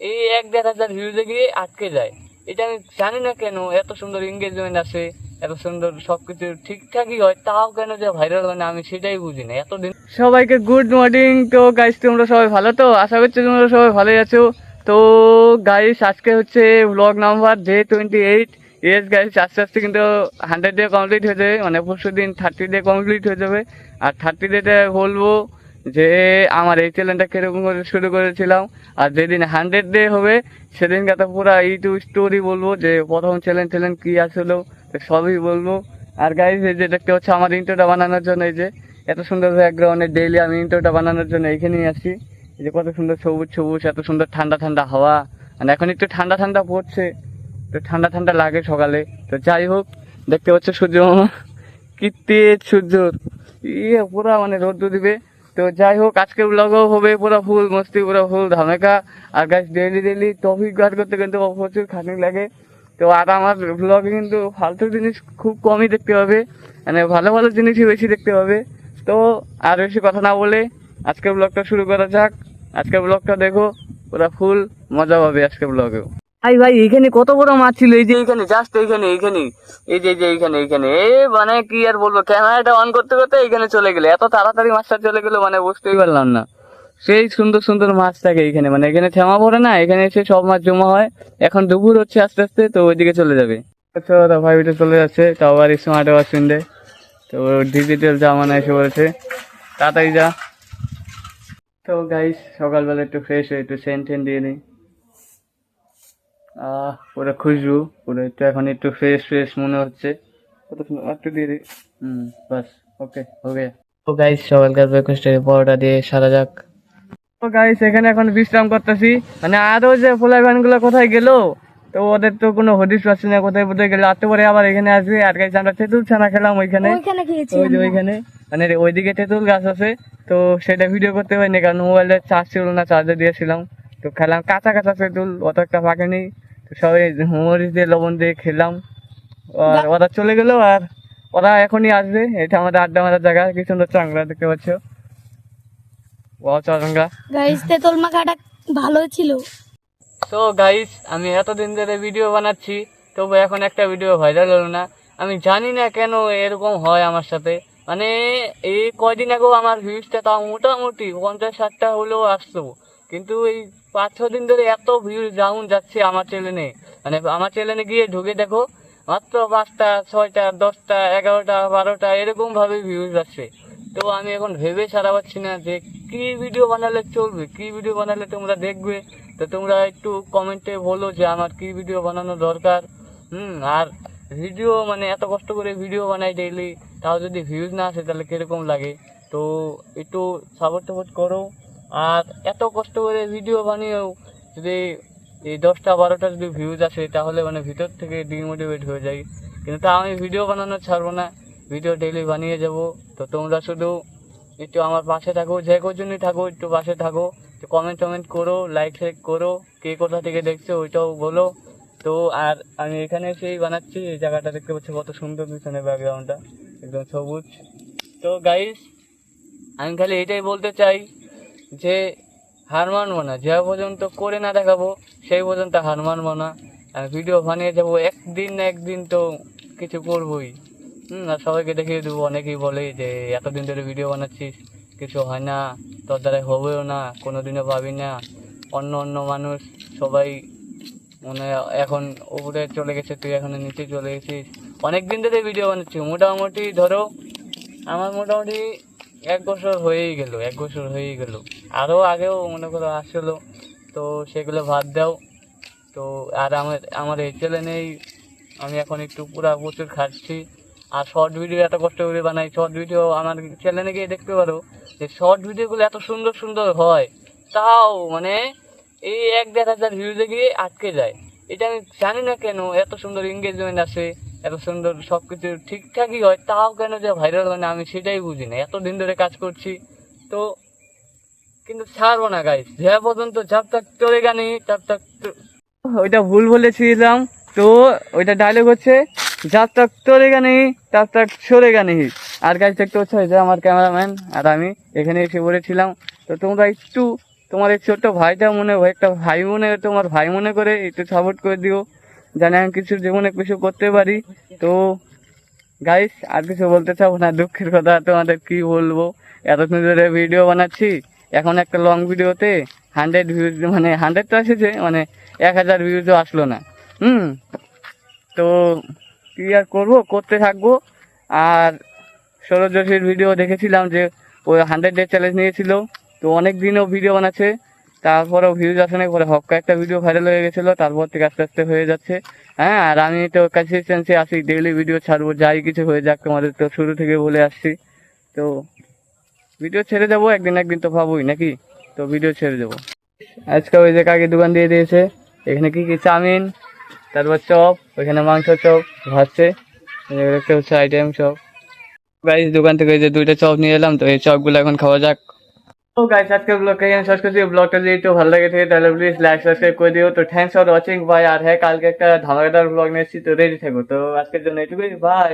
এই এক দেড় হাজার ভিউজে গিয়ে আটকে যায়। এটা আমি জানি না কেন এত সুন্দর এঙ্গেজমেন্ট আছে এত সুন্দর সবকিছু ঠিকঠাকই হয়, তাও কেন যে ভাইরাল হয় না আমি সেটাই বুঝি না। এতদিন সবাইকে গুড মর্নিং তো গাইস তোমরা সবাই ভালো তো? আশা করছি তোমরা সবাই ভালোই আছো। তো গাইস আজকে হচ্ছে blog number day twenty eight yes guys আস্তে আস্তে কিন্তু হান্ড্রেড ডে কমপ্লিট হয়ে যাবে মানে পরশু দিন থার্টি ডে কমপ্লিট হয়ে যাবে। আর থার্টি ডেতে বলব যে আমার এই চ্যানেলটা কীরকম করে শুরু করেছিলাম, আর যেদিন হান্ড্রেড ডে হবে, সেদিনকে তো পুরো ইউটিউব স্টোরি বলব যে প্রথম চ্যানেল চ্যালেঞ্জ কী আসলো সবই বলব। আর গাইজ এই যে দেখতে হচ্ছে আমার ইন্টোটা বানানোর জন্য, এই যে এত সুন্দর ব্যাকগ্রাউন্ডে ডেইলি আমি ইন্টোটা বানানোর জন্য এখানেই আসি এই যে কত সুন্দর সবুজ সবুজ, এত সুন্দর ঠান্ডা ঠান্ডা হাওয়া। আর এখন একটু ঠান্ডা ঠান্ডা পড়ছে, তো ঠান্ডা ঠান্ডা লাগে সকালে। তো যাই হোক, দেখতে পাচ্ছ সূর্য কি তেজ সূর্যর। ইয়ে পুরা মানে রোদ্দ দিবে। তো যাই হোক আজকে ব্লগও হবে পুরো ফুল মস্তি, পুরো ফুল ধামেকা। আর গাছ ডেইলি ডেলি টপিক গার্ড করতে কিন্তু প্রচুর খাটনি লাগে। তো আর আমার ব্লগে কিন্তু ফালতু জিনিস খুব কমই দেখতে হবে। মানে ভালো ভালো জিনিসই বেশি দেখতে হবে। তো আর বেশি কথা না বলে আজকের ব্লগটা শুরু করা যাক। আজকের ব্লগটা দেখো, পুরো ফুল মজা পাবে আজকের ব্লগেও ভাই ভাই, এইখানে কত বড় মাছ ছিল? এই যে এইখানে জাস্ট এইখানে এইখানে। এই যে যে এইখানে এইখানে। এ মানে কি আর বলব, ক্যামেরাটা অন করতে করতে এইখানে চলে গেলে। এত তাড়াতাড়ি মাছটা চলে গেলো মানে বুঝতেই পারলাম না। সেই সুন্দর সুন্দর মাছ থাকে এখানে মানে এখানে থেমা পড়ে না, এখানে এসে সব মাছ জমা হয়। এখন দুপুর হচ্ছে আস্তে আস্তে, তো ওইদিকে চলে যাবে। আচ্ছা ভাই ওইটা চলে যাচ্ছে তাও আবার স্মার্ট ওয়াচ কিনতে তো ডিজিটাল জামানা এসে বলেছে তাড়াতাড়ি যা। তো গাইস সকালবেলা একটু ফ্রেশ হয়ে একটু সেন্ট টেন দিয়ে নিই। আহ পুরো খুশবু পুরো একটু এখন একটু ফ্রেশ ফ্রেশ মনে হচ্ছে। একটু দিয়ে দিই। হুম বাস ওকে হো গেয়া তো গাইস সকালকার ব্রেকফাস্টে পরোটা দিয়ে সারা যাক। তো গাইস এখানে এখন বিশ্রাম করতেছি। মানে আরও যে ফোলাই গুলো কোথায় গেল তো ওদের তো কোনো হদিস পাচ্ছি না কোথায় কোথায় গেল। আর তো পরে আবার এখানে আসবে। আর গাইস আমরা তেঁতুল ছানা খেলাম ওইখানে। ওইখানে ওই যে ওইখানে। মানে ওইদিকে তেঁতুল গাছ আছে। তো সেটা ভিডিও করতে পারিনি কারণ মোবাইলের চার্জ ছিল না চার্জে দিয়েছিলাম। তো খেলাম। কাঁচা কাঁচা তেঁতুল অত একটা পাকেনি। তো সবাই মরিচ দিয়ে লবণ দিয়ে খেলাম। আর ওরা চলে গেল আর ওরা এখনই আসবে। এটা আমাদের আড্ডা মারার জায়গা। কি সুন্দর চাংলা দেখতে পাচ্ছ। গাইস তেতল মাখাটা ভালো ছিল। তো গাইস আমি এতদিন ধরে ভিডিও বানাচ্ছি। তবু এখন একটা ভিডিও ভাইরাল হলো না। আমি জানি না কেন এরকম হয় আমার সাথে। মানে এই কয়দিন আগেও আমার ভিউজটা তাও মোটামুটি পঞ্চাশ ষাটটা হলেও আসতো। কিন্তু এই পাঁচ, ছ দিন ধরে এত ভিউজ ডাউন যাচ্ছে আমার চ্যানেলে মানে আমার চ্যানেলে গিয়ে ঢুকে দেখো, মাত্র পাঁচটা, ছয়টা, দশটা, এগারোটা, বারোটা, এরকম ভাবে ভিউজ আসছে। তো আমি এখন ভেবে সারা পাচ্ছি না যে কি ভিডিও বানালে চলবে, কি ভিডিও বানালে তোমরা দেখবে। তো তোমরা একটু কমেন্টে বলো যে আমার কি ভিডিও বানানো দরকার। হুম, আর ভিডিও মানে এত কষ্ট করে ভিডিও বানাই ডেইলি তাও যদি ভিউজ না আসে তাহলে কীরকম লাগে? তো একটু সাপোর্ট টাপোর্ট করো। আর এত কষ্ট করে ভিডিও বানিয়েও যদি এই দশটা, বারোটা যদি ভিউজ আসে, তাহলে মানে ভিতর থেকে ডিমোটিভেট হয়ে যাই। কিন্তু তা আমি ভিডিও বানানো ছাড়বো না। ভিডিও ডেইলি বানিয়ে যাব। তো তোমরা শুধু একটু আমার পাশে থাকো, যে কজনই থাকো, একটু পাশে থাকো। একটু কমেন্ট টমেন্ট করো লাইক লাইক করো। কে কোথা থেকে দেখছ, ওইটাও বলো। তো আর আমি এখানে এসেই বানাচ্ছি। এই জায়গাটা দেখতে পাচ্ছি কত সুন্দর পিছনে ব্যাকগ্রাউন্ডটা একদম সবুজ। তো গাইস আমি খালি এটাই বলতে চাই যে হার মানবো না, যে পর্যন্ত করে না দেখাবো, সেই পর্যন্ত হার মানবো না। ভিডিও বানিয়ে যাব একদিন না একদিন তো কিছু করবোই। হুম, আর সবাইকে দেখিয়ে দেবো, অনেকেই বলে যে, এতদিন ধরে ভিডিও বানাচ্ছিস, কিছু হয় না, তোর দ্বারা হবেও না কোনো দিনও পাবি না। অন্য অন্য মানুষ, সবাই মানে এখন উপরে চলে গেছে, তুই এখন নিচে চলে গেছিস। অনেক দিন ধরে ভিডিও বানাচ্ছি, মোটামুটি ধরো, আমার মোটামুটি এক বছর হয়েই গেল, এক বছর হয়েই গেল। আরও আগেও মনে করো আসলো, তো সেগুলো বাদ দাও। তো আর আমার আমার এই চ্যানেলেই আমি এখন একটু পুরা প্রচুর খাচ্ছি আর শর্ট ভিডিও এত কষ্ট করে বানাই শর্ট ভিডিও আমার চ্যানেলে গিয়ে দেখতে পারো যে শর্ট ভিডিওগুলো এত সুন্দর সুন্দর হয়। তাও মানে এই এক দেড় হাজার ভিউজে গিয়ে আটকে যায়। এটা আমি জানি না কেন এত সুন্দর এঙ্গেজমেন্ট আছে এত সুন্দর সব কিছু ঠিকঠাকই হয়, তাও কেন যে ভাইরাল হয় না আমি সেটাই বুঝি না। এতদিন ধরে কাজ করছি, তো কিন্তু ছাড়বো না গাইস যে পর্যন্ত তাক চলে গানি তাক ওইটা ভুল বলেছিলাম, তো ওইটা ডায়লগ হচ্ছে তাক চলে গানি তাক সরে গানি আর গাইস দেখতে হচ্ছে যে আমার ক্যামেরাম্যান আর আমি এখানে এসে পড়েছিলাম তো তোমরা একটু তোমার এই ছোট্ট ভাইটা মনে একটা ভাই মনে তোমার ভাই মনে করে একটু সাপোর্ট করে দিও। জানি আমি কিছু জীবনে কিছু করতে পারি। তো গাইস আর কিছু বলতে চাবো না? দুঃখের কথা, তোমাদের কি বলব? এতদিন ধরে ভিডিও বানাচ্ছি। এখন একটা লং ভিডিওতে হান্ড্রেড ভিউজ মানে হান্ড্রেড তো এসেছে মানে এক হাজার ভিউজও আসলো না। হুম? তো, কি আর করব? করতে থাকব। আর সৌরভ যোশীর ভিডিও দেখেছিলাম যে ওই হান্ড্রেড ডে চ্যালেঞ্জ নিয়েছিল। তো অনেক দিনও ভিডিও বানাচ্ছে। তারপরেও ভিউজ আসে না পরে হক্কা একটা ভিডিও ভাইরাল হয়ে গেছিল, তারপর থেকে আস্তে আস্তে হয়ে যাচ্ছে। হ্যাঁ আর আমি তো কনসিস্টেন্সি আসি ডেইলি ভিডিও ছাড়বো, যাই কিছু হয়ে যাক তোমাদের তো শুরু থেকে বলে আসছি। তো ভিডিও ছেড়ে দেবো, একদিন একদিন তো ভাবোই নাকি? তো ভিডিও ছেড়ে দেবো। আজকে ওই যে কাকে দোকান দিয়ে দিয়েছে, এখানে কি কি চাউমিন, তারপর চপ, ওইখানে মাংস চপ, ভাজছে হচ্ছে আইটেম চপ গাইস দোকান থেকে যে দুইটা চপ নিয়ে এলাম, তো এই চপগুলো এখন খাওয়া যাক। তো গাইস আজকে ব্লগটা এখানে শেষ করছি। ব্লগটা যদি একটু ভালো লাগে থাকে, তাহলে প্লিজ লাইক সাবস্ক্রাইব করে দিও। তো থ্যাংকস ফর ওয়াচিং বাই আর হ্যাঁ কালকে একটা ধামাকাদার ব্লগ নিয়েছি তো রেডি থাকো। তো আজকের জন্য এটুকুই বাই